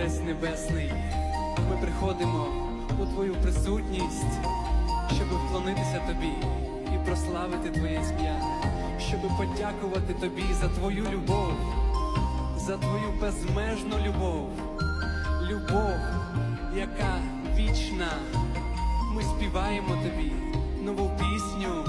Отець Небесний, ми приходимо у Твою присутність, щоб вклонитися Тобі і прославити Твоє ім'я, щоб подякувати Тобі за Твою любов, за Твою безмежну любов, любов, яка вічна. Ми співаємо Тобі нову пісню.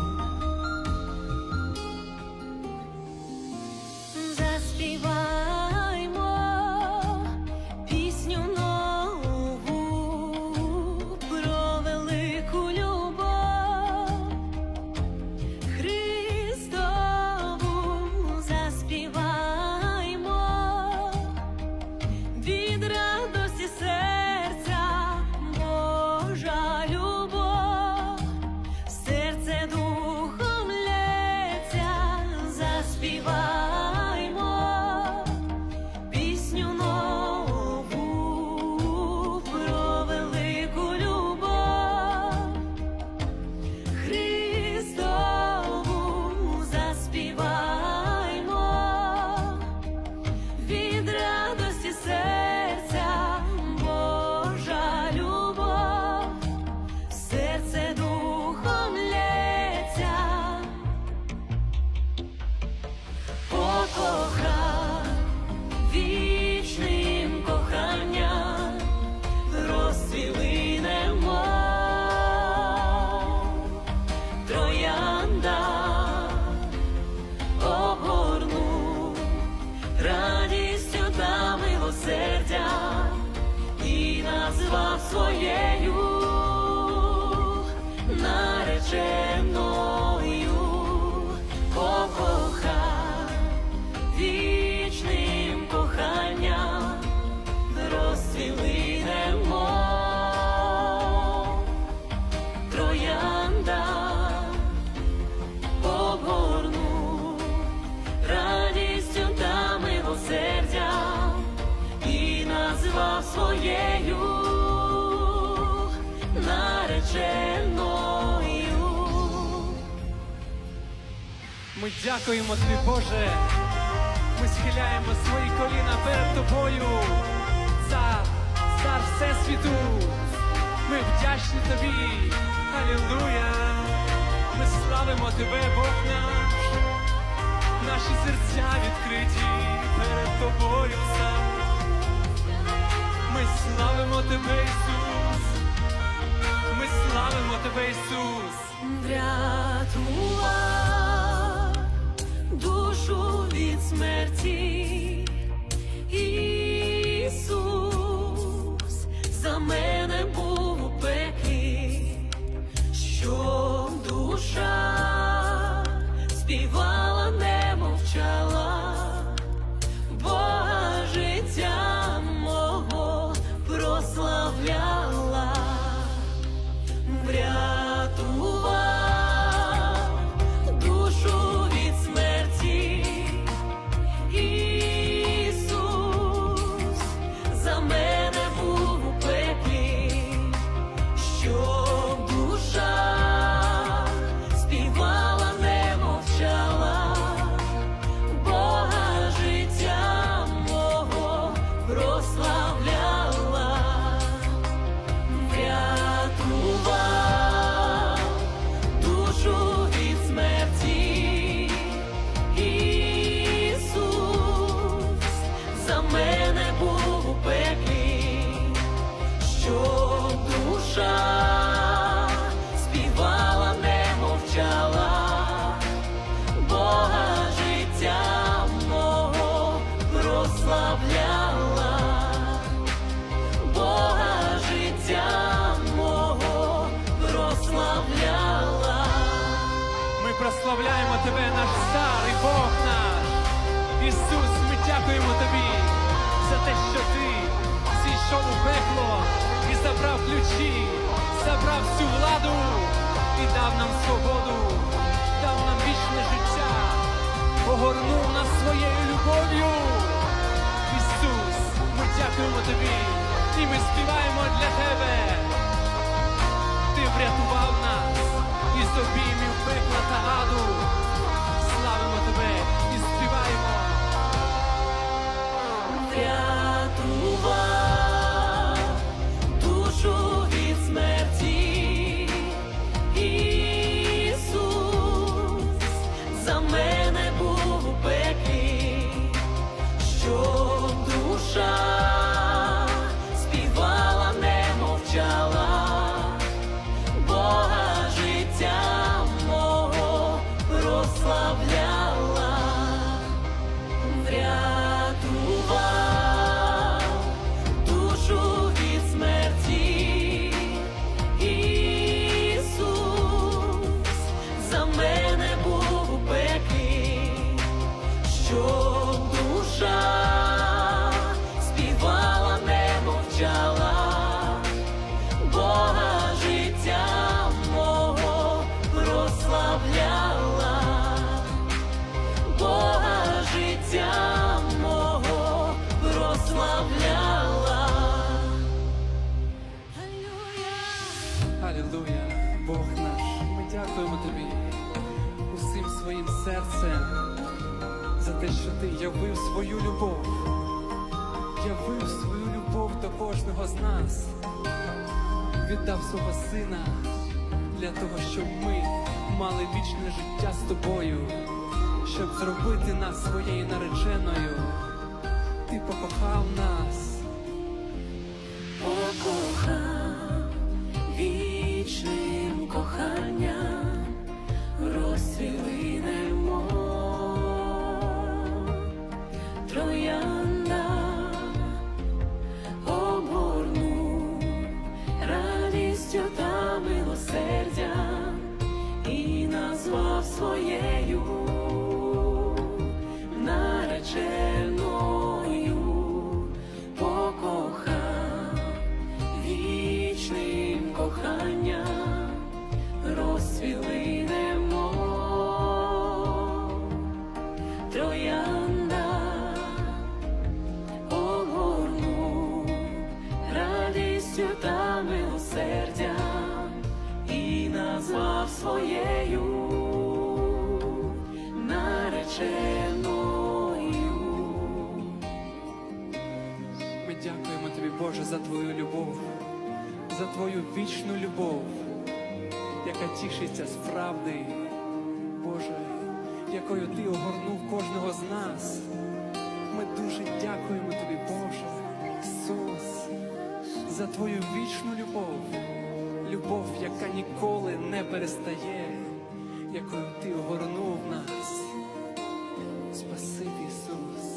Назвав своєю нареченою. Покохав вічним коханням розцвіли немов троянда обгорну радістю та милосердя своєю нареченою. Ми дякуємо тобі, Боже. Ми схиляємо свої коліна перед тобою. Цар, цар Всесвіту. Ми вдячні тобі. Алілуя. Ми славимо тебе, Бог наш. Наші серця відкриті перед тобою, цар. Ми славимо тебе, тебе, Ісус. врятував душу від смерті. Бог наш. Ісус, ми дякуємо тобі за те, що ти зійшов у пекло і забрав ключі, забрав всю владу і дав нам свободу, дав нам вічне життя, огорнув нас своєю любов'ю. Ісус, ми дякуємо тобі, і ми співаємо для тебе. Алілуя, Бог наш, ми дякуємо тобі усім своїм серцем за те, що ти явив свою любов, явив свою любов до кожного з нас, віддав свого сина для того, щоб ми мали вічне життя з тобою, щоб зробити нас своєю нареченою. Ти покохав нас. Своєю нареченою покохав вічним коханням розцвіли немов троянда огорнув радістю та милосердям і назвав своєю за Твою вічну любов, яка тішиться з правди, Боже, якою Ти огорнув кожного з нас. Ми дуже дякуємо Тобі, Боже, Ісус, за Твою вічну любов, любов, яка ніколи не перестає, якою Ти огорнув нас. Спасибі, Ісус.